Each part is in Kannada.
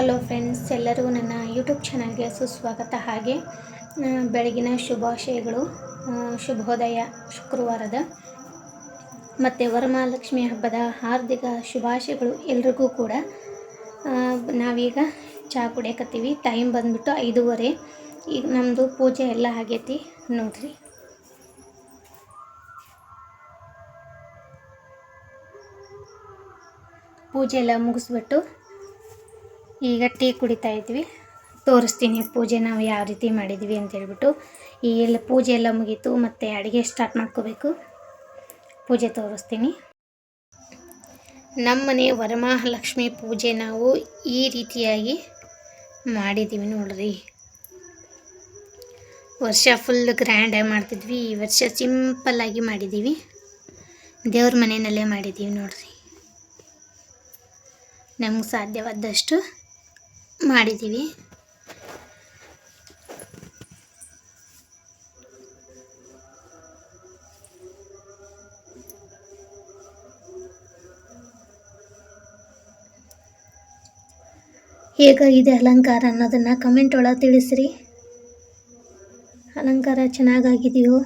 ಹಲೋ ಫ್ರೆಂಡ್ಸ್ ಎಲ್ಲರೂ ನನ್ನ ಯೂಟ್ಯೂಬ್ ಚಾನಲ್ಗೆ ಸುಸ್ವಾಗತ. ಹಾಗೆ ಬೆಳಗಿನ ಶುಭಾಶಯಗಳು. ಶುಭೋದಯ ಶುಕ್ರವಾರದ. ಮತ್ತು ವರಮಹಾಲಕ್ಷ್ಮಿ ಹಬ್ಬದ ಹಾರ್ದಿಕ ಶುಭಾಶಯಗಳು ಎಲ್ರಿಗೂ ಕೂಡ. ನಾವೀಗ ಚಹಾ ಕುಡಿಯಕತ್ತೀವಿ. ಟೈಮ್ ಬಂದ್ಬಿಟ್ಟು ಐದೂವರೆ. ಈಗ ನಮ್ಮದು ಪೂಜೆ ಎಲ್ಲ ಆಗೈತಿ ನೋಡ್ರಿ. ಪೂಜೆ ಎಲ್ಲ ಮುಗಿಸ್ಬಿಟ್ಟು ಈಗ ಟೀ ಕುಡಿತಾ ಇದ್ವಿ. ತೋರಿಸ್ತೀನಿ ಪೂಜೆ ನಾವು ಯಾವ ರೀತಿ ಮಾಡಿದ್ವಿ ಅಂತ ಹೇಳ್ಬಿಟ್ಟು. ಈ ಎಲ್ಲ ಪೂಜೆ ಎಲ್ಲ ಮುಗೀತು, ಮತ್ತು ಅಡುಗೆ ಸ್ಟಾರ್ಟ್ ಮಾಡ್ಕೋಬೇಕು. ಪೂಜೆ ತೋರಿಸ್ತೀನಿ. ನಮ್ಮ ಮನೆ ವರಮಹಾಲಕ್ಷ್ಮಿ ಪೂಜೆ ನಾವು ಈ ರೀತಿಯಾಗಿ ಮಾಡಿದ್ದೀವಿ ನೋಡ್ರಿ. ವರ್ಷ ಫುಲ್ ಗ್ರ್ಯಾಂಡಾಗಿ ಮಾಡ್ತಿದ್ವಿ. ಈ ವರ್ಷ ಸಿಂಪಲ್ಲಾಗಿ ಮಾಡಿದ್ದೀವಿ ದೇವ್ರ ಮನೆಯಲ್ಲೇ ಮಾಡಿದ್ದೀವಿ ನೋಡ್ರಿ. ನಮ್ಗೆ ಸಾಧ್ಯವಾದಷ್ಟು ಮಾಡಿದ್ದೀವಿ. ಹೇಗಾಗಿದೆ ಅಲಂಕಾರ ಅನ್ನೋದನ್ನು ಕಮೆಂಟ್ ಒಳಗೆ ತಿಳಿಸ್ರಿ. ಅಲಂಕಾರ ಚೆನ್ನಾಗಾಗಿದೆಯೋ?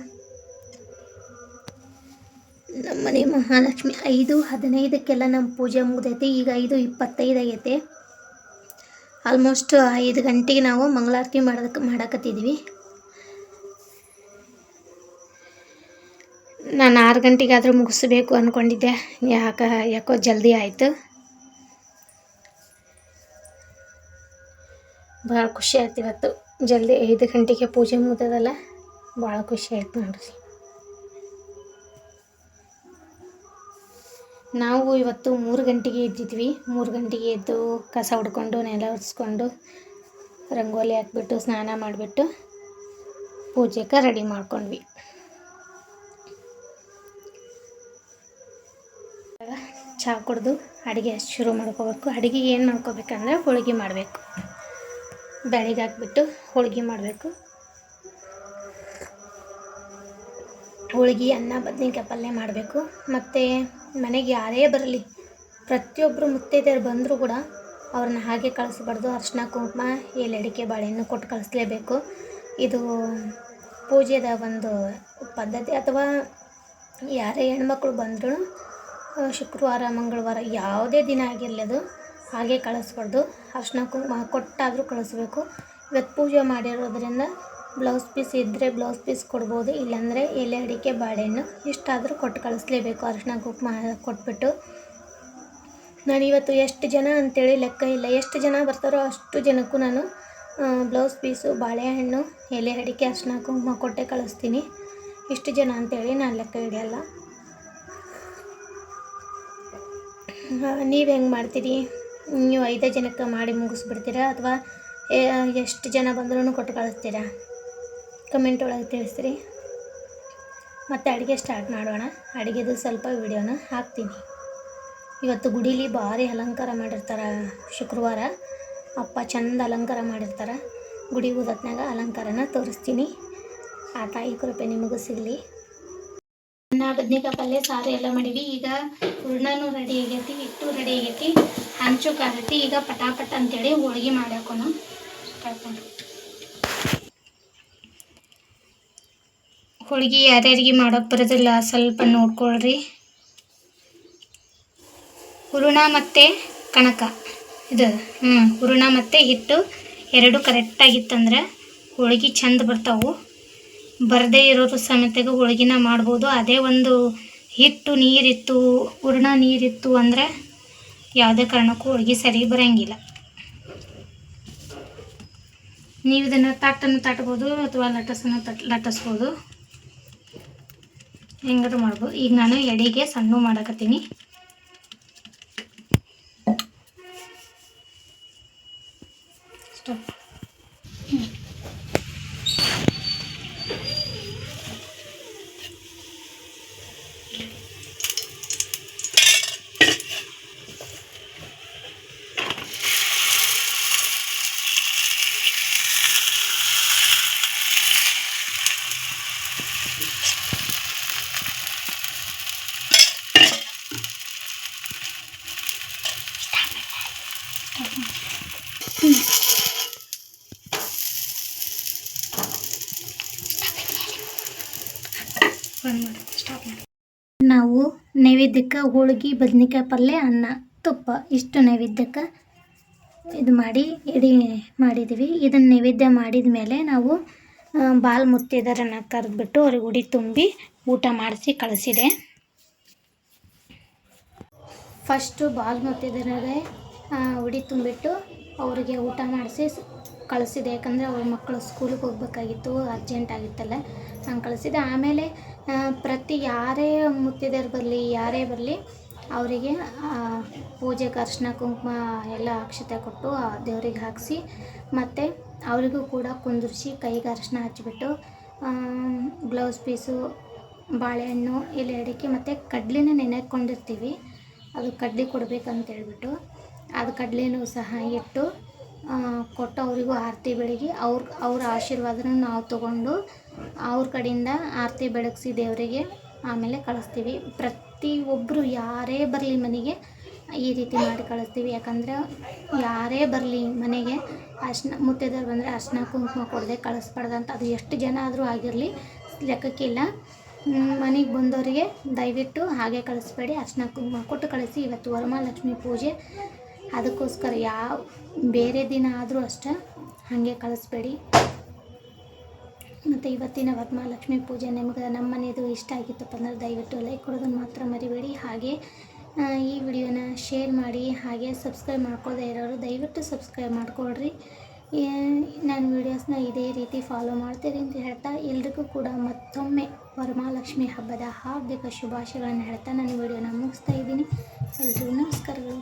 ನಮ್ಮನೆ ಮಹಾಲಕ್ಷ್ಮಿ ಐದು, ಹದಿನೈದಕ್ಕೆಲ್ಲ ನಮ್ಮ ಪೂಜೆ ಮುಗ್ದೈತಿ, ಈಗ ಐದು ಇಪ್ಪತ್ತೈದು ಆಗೈತೆ. ಆಲ್ಮೋಸ್ಟ್ ಐದು ಗಂಟೆಗೆ ನಾವು ಮಂಗಳಾರತಿ ಮಾಡೋದಕ್ಕೆ ಮಾಡಕತ್ತಿದ್ವಿ. ನಾನು ಆರು ಗಂಟೆಗಾದರೂ ಮುಗಿಸ್ಬೇಕು ಅಂದ್ಕೊಂಡಿದ್ದೆ ಯಾಕ, ಯಾಕೋ ಜಲ್ದಿ ಆಯಿತು. ಭಾಳ ಖುಷಿ ಆಯ್ತು ಇವತ್ತು. ಜಲ್ದಿ ಐದು ಗಂಟೆಗೆ ಪೂಜೆ ಮುಗ್ದದಲ್ಲ, ಭಾಳ ಖುಷಿ ಆಯ್ತು ನೋಡ್ರಿ. ನಾವು ಇವತ್ತು ಮೂರು ಗಂಟೆಗೆ ಎದ್ದಿದ್ವಿ. ಮೂರು ಗಂಟೆಗೆ ಎದ್ದು ಕಸ ಹೊಡ್ಕೊಂಡು ನೆಲ ಒರೆಸ್ಕೊಂಡು ರಂಗೋಲಿ ಹಾಕ್ಬಿಟ್ಟು, ಸ್ನಾನ ಮಾಡಿಬಿಟ್ಟು ಪೂಜೆಗೆ ರೆಡಿ ಮಾಡ್ಕೊಂಡ್ವಿ. ಚಹಾ ಕುಡಿದು ಅಡುಗೆ ಶುರು ಮಾಡ್ಕೋಬೇಕು. ಅಡುಗೆ ಏನು ಮಾಡ್ಕೋಬೇಕಂದ್ರೆ ಹೋಳಿಗೆ ಮಾಡಬೇಕು. ಬೆಳಿಗ್ಗೆ ಹಾಕ್ಬಿಟ್ಟು ಹೋಳಿಗೆ ಮಾಡಬೇಕು. ಹೋಳಿಗೆ, ಅನ್ನ, ಬದ್ನಿಕಾಯಿ ಪಲ್ಯ ಮಾಡಬೇಕು. ಮತ್ತು ಮನೆಗೆ ಯಾರೇ ಬರಲಿ ಪ್ರತಿಯೊಬ್ಬರು ಮುತ್ತೈದೆಯರು ಬಂದರೂ ಕೂಡ ಅವ್ರನ್ನ ಹಾಗೆ ಕಳಿಸ್ಬಾರ್ದು. ಅರ್ಶಿನ ಕುಂಕುಮ, ಎಲೆ ಅಡಿಕೆ, ಬಾಳೆಹಣ್ಣು ಕೊಟ್ಟು ಕಳಿಸ್ಲೇಬೇಕು. ಇದು ಪೂಜೆದ ಒಂದು ಪದ್ಧತಿ. ಅಥವಾ ಯಾರೇ ಹೆಣ್ಮಕ್ಳು ಬಂದರೂ ಶುಕ್ರವಾರ, ಮಂಗಳವಾರ ಯಾವುದೇ ದಿನ ಆಗಿರಲಿ ಅದು ಹಾಗೆ ಕಳಿಸ್ಬಾರ್ದು. ಅರ್ಶಿನ ಕುಂಕುಮ ಕೊಟ್ಟಾದರೂ ಕಳಿಸ್ಬೇಕು. ಇವತ್ತು ಪೂಜೆ ಮಾಡಿರೋದ್ರಿಂದ ಬ್ಲೌಸ್ ಪೀಸ್ ಇದ್ದರೆ ಬ್ಲೌಸ್ ಪೀಸ್ ಕೊಡ್ಬೋದು, ಇಲ್ಲಾಂದರೆ ಎಲೆ ಅಡಿಕೆ ಬಾಳೆಹಣ್ಣು ಇಷ್ಟಾದರೂ ಕೊಟ್ಟು ಕಳಿಸ್ಲೇಬೇಕು. ಅರಿಶಿನ ಕುಂಕುಮ ಕೊಟ್ಬಿಟ್ಟು ನಾನಿವತ್ತು ಎಷ್ಟು ಜನ ಅಂತೇಳಿ ಲೆಕ್ಕ ಇಲ್ಲ. ಎಷ್ಟು ಜನ ಬರ್ತಾರೋ ಅಷ್ಟು ಜನಕ್ಕೂ ನಾನು ಬ್ಲೌಸ್ ಪೀಸು, ಬಾಳೆಹಣ್ಣು, ಎಲೆ ಅಡಿಕೆ ಅರಿಶಿನ ಕುಂಕುಮ ಕೊಟ್ಟೆ ಕಳಿಸ್ತೀನಿ. ಇಷ್ಟು ಜನ ಅಂತೇಳಿ ನಾನು ಲೆಕ್ಕ ಹಿಡಿಯಲ್ಲ ನೀವು ಹೆಂಗೆ ಮಾಡ್ತೀರಿ? ನೀವು ಐದೇ ಜನಕ್ಕೆ ಮಾಡಿ ಮುಗಿಸ್ಬಿಡ್ತೀರಾ ಅಥವಾ ಎಷ್ಟು ಜನ ಬಂದ್ರೂ ಕೊಟ್ಟು ಕಳಿಸ್ತೀರಾ? ಕಮೆಂಟ್ ಒಳಗೆ ತಿಳಿಸ್ರಿ ಮತ್ತು ಅಡುಗೆ ಸ್ಟಾರ್ಟ್ ಮಾಡೋಣ. ಅಡುಗೆದು ಸ್ವಲ್ಪ ವಿಡಿಯೋನ ಹಾಕ್ತೀನಿ. ಇವತ್ತು ಗುಡೀಲಿ ಭಾರಿ ಅಲಂಕಾರ ಮಾಡಿರ್ತಾರೆ ಶುಕ್ರವಾರ. ಅಪ್ಪ ಚಂದ ಅಲಂಕಾರ ಮಾಡಿರ್ತಾರೆ. ಗುಡಿ ಊದತ್ನಾಗ ಅಲಂಕಾರನ ತೋರಿಸ್ತೀನಿ. ಆ ತಾಯಿ ಕೃಪೆ ನಿಮಗೂ ಸಿಗಲಿ. ಅನ್ನ ಬದ್ನಿಕಾಯಿ ಪಲ್ಯ, ಸಾರು ಎಲ್ಲ ಮಾಡೀವಿ. ಈಗ ಹೂರ್ಣನೂ ರೆಡಿ ಆಗೈತಿ, ಹಿಟ್ಟು ರೆಡಿ ಆಗೈತಿ. ಹಂಚು ಕಾರೈತಿ. ಈಗ ಪಟಾಪಟ ಅಂತೇಳಿ ಹೋಳ್ಗೆ ಮಾಡ್ಯಾಕೋನು. ಸ್ಟಾರ್ಟ್ ಹೋಳ್ಗೆ ಯಾರ್ಯಾರಿಗೆ ಮಾಡೋಕೆ ಬರೋದಿಲ್ಲ, ಸ್ವಲ್ಪ ನೋಡ್ಕೊಳ್ರಿ. ಹೂರಣ ಮತ್ತು ಕಣಕ. ಇದು ಹ್ಞೂ ಹೂರಣ ಮತ್ತು ಹಿಟ್ಟು ಎರಡು ಕರೆಕ್ಟಾಗಿತ್ತಂದ್ರೆ ಹೋಳಿಗೆ ಚಂದ ಬರ್ತಾವು. ಬರದೇ ಇರೋರು ಸಮೇತಗೆ ಹೋಳಿಗೆನ ಮಾಡ್ಬೋದು. ಅದೇ ಒಂದು ಹಿಟ್ಟು ನೀರಿತ್ತು, ಹೂರಣ ನೀರಿತ್ತು ಅಂದರೆ ಯಾವುದೇ ಕಾರಣಕ್ಕೂ ಹೋಳಿಗೆ ಸರಿ ಬರೋಂಗಿಲ್ಲ. ನೀವು ಇದನ್ನು ತಟ್ಟನ್ನು ತಟ್ಬೋದು ಅಥವಾ ಲಟಸನ್ನು ತಟ್, ಲಟ್ಟಿಸ್ಬೋದು. ಹೆಂಗಾದ್ರು ಮಾಡ್ಬೋದು. ಈಗ ನಾನು ಎಡೆಗೆ ಸಣ್ಣ ಮಾಡಕತ್ತೀನಿ. ನಾವು ನೈವೇದ್ಯಕ್ಕೆ ಹೋಳಿಗೆ, ಬದ್ನಿಕಾಯಿ ಪಲ್ಯ, ಅನ್ನ, ತುಪ್ಪ, ಇಷ್ಟು ನೈವೇದ್ಯಕ್ಕೆ ಇದು ಮಾಡಿ ಎಡಿ ಮಾಡಿದ್ವಿ ಇದನ್ನು ನೈವೇದ್ಯ ಮಾಡಿದ ಮೇಲೆ ನಾವು ಬಾಲ್ ಮುತ್ತಿದಾರನ್ನ ಕರೆದ್ಬಿಟ್ಟು ಅವ್ರಿಗೆ ಉಡಿ ತುಂಬಿ ಊಟ ಮಾಡಿಸಿ ಕಳಿಸಿದೆ. ಫಸ್ಟು ಬಾಲ್ ಮುತ್ತಿದರಿಗೆ ಉಡಿ ತುಂಬಿಟ್ಟು ಅವರಿಗೆ ಊಟ ಮಾಡಿಸಿ ಕಳಿಸಿದೆ. ಯಾಕಂದರೆ ಅವ್ರ ಮಕ್ಕಳು ಸ್ಕೂಲಿಗೆ ಹೋಗ್ಬೇಕಾಗಿತ್ತು ಅರ್ಜೆಂಟ್ ಆಗಿತ್ತಲ್ಲ. ಹಂಗೆ ಕಳಿಸಿದೆ. ಆಮೇಲೆ ಪ್ರತಿ ಯಾರೇ ಮುತ್ತಿದೆಯರು ಬರಲಿ, ಯಾರೇ ಬರಲಿ, ಅವರಿಗೆ ಪೂಜೆಗೆ ಅರ್ಶಿನ, ಕುಂಕುಮ ಎಲ್ಲ ಅಕ್ಷತೆ ಕೊಟ್ಟು ದೇವ್ರಿಗೆ ಹಾಕಿಸಿ, ಮತ್ತು ಅವರಿಗೂ ಕೂಡ ಕುಂದಿರ್ಸಿ ಕೈಗೆ ಅರ್ಶಿನ ಹಚ್ಚಿಬಿಟ್ಟು ಗ್ಲೌಸ್ ಪೀಸು ಬಾಳೆಹಣ್ಣು ಇಲ್ಲಿ ಅಡಿಕೆ, ಮತ್ತು ಕಡ್ಲಿನ ನೆನೆಕೊಂಡಿರ್ತೀವಿ. ಅದು ಕಡ್ಲಿ ಕೊಡಬೇಕಂತ ಹೇಳ್ಬಿಟ್ಟು, ಅದು ಕಡ್ಲಿನೂ ಸಹ ಇಟ್ಟು ಕೊಟ್ಟು ಅವರಿಗೂ ಆರತಿ ಬೆಳಗಿ ಅವ್ರ ಅವ್ರ ಆಶೀರ್ವಾದನ ನಾವು ತಗೊಂಡು ಅವ್ರ ಕಡೆಯಿಂದ ಆರತಿ ಬೆಳಗಿಸಿ ದೇವರಿಗೆ ಆಮೇಲೆ ಕಳಿಸ್ತೀವಿ. ಪ್ರತಿಯೊಬ್ಬರು ಯಾರೇ ಬರಲಿ ಮನೆಗೆ ಈ ರೀತಿ ಮಾಡಿ ಕಳಿಸ್ತೀವಿ. ಯಾಕಂದ್ರೆ ಯಾರೇ ಬರಲಿ ಮನೆಗೆ ಅರ್ಶಿನ ಮುತ್ತೈದೆಯವ್ರು ಬಂದರೆ ಅರ್ಶಿನ, ಕುಂಕುಮ ಕೊಡದೆ ಕಳಿಸ್ಬಾರ್ದಂತ ಅದು ಎಷ್ಟು ಜನ ಆದರೂ ಆಗಿರಲಿ ಲೆಕ್ಕಕ್ಕಿಲ್ಲ. ಮನೆಗೆ ಬಂದವರಿಗೆ ದಯವಿಟ್ಟು ಹಾಗೆ ಕಳಿಸ್ಬೇಡಿ. ಅರ್ಶಿನ, ಕುಂಕುಮ ಕೊಟ್ಟು ಕಳಿಸಿ. ಇವತ್ತು ವರಮಹಾಲಕ್ಷ್ಮಿ ಪೂಜೆ. ಅದಕ್ಕೋಸ್ಕರ ಯಾವ, ಬೇರೆ ದಿನ ಆದರೂ ಅಷ್ಟೇ ಹಾಗೆ ಕಳಿಸ್ಬೇಡಿ. ಮತ್ತು ಇವತ್ತಿನ ವರಮಹಾಲಕ್ಷ್ಮಿ ಪೂಜೆ ನಿಮ್ಗೆ ನಮ್ಮ ಮನೆಯದು ಇಷ್ಟ ಆಗಿತ್ತಪ್ಪ ಅಂದ್ರೆ ದಯವಿಟ್ಟು ಲೈಕ್ ಕೊಡೋದನ್ನು ಮಾತ್ರ ಮರಿಬೇಡಿ. ಹಾಗೆ ಈ ವಿಡಿಯೋನ ಶೇರ್ ಮಾಡಿ, ಹಾಗೆ ಸಬ್ಸ್ಕ್ರೈಬ್ ಮಾಡ್ಕೊಳ್ಳದೆ ಇರೋರು ದಯವಿಟ್ಟು ಸಬ್ಸ್ಕ್ರೈಬ್ ಮಾಡ್ಕೊಳ್ರಿ. ನಾನು ವೀಡಿಯೋಸ್ನ ಇದೇ ರೀತಿ ಫಾಲೋ ಮಾಡ್ತೀರಿ ಅಂತ ಹೇಳ್ತಾ ಎಲ್ರಿಗೂ ಕೂಡ ಮತ್ತೊಮ್ಮೆ ವರಮಹಾಲಕ್ಷ್ಮಿ ಹಬ್ಬದ ಹಾರ್ದಿಕ ಶುಭಾಶಯಗಳನ್ನು ಹೇಳ್ತಾ ನಾನು ವಿಡಿಯೋನ ಮುಗಿಸ್ತಾ ಇದ್ದೀನಿ. ಎಲ್ರಿಗೂ ನಮಸ್ಕಾರಗಳು.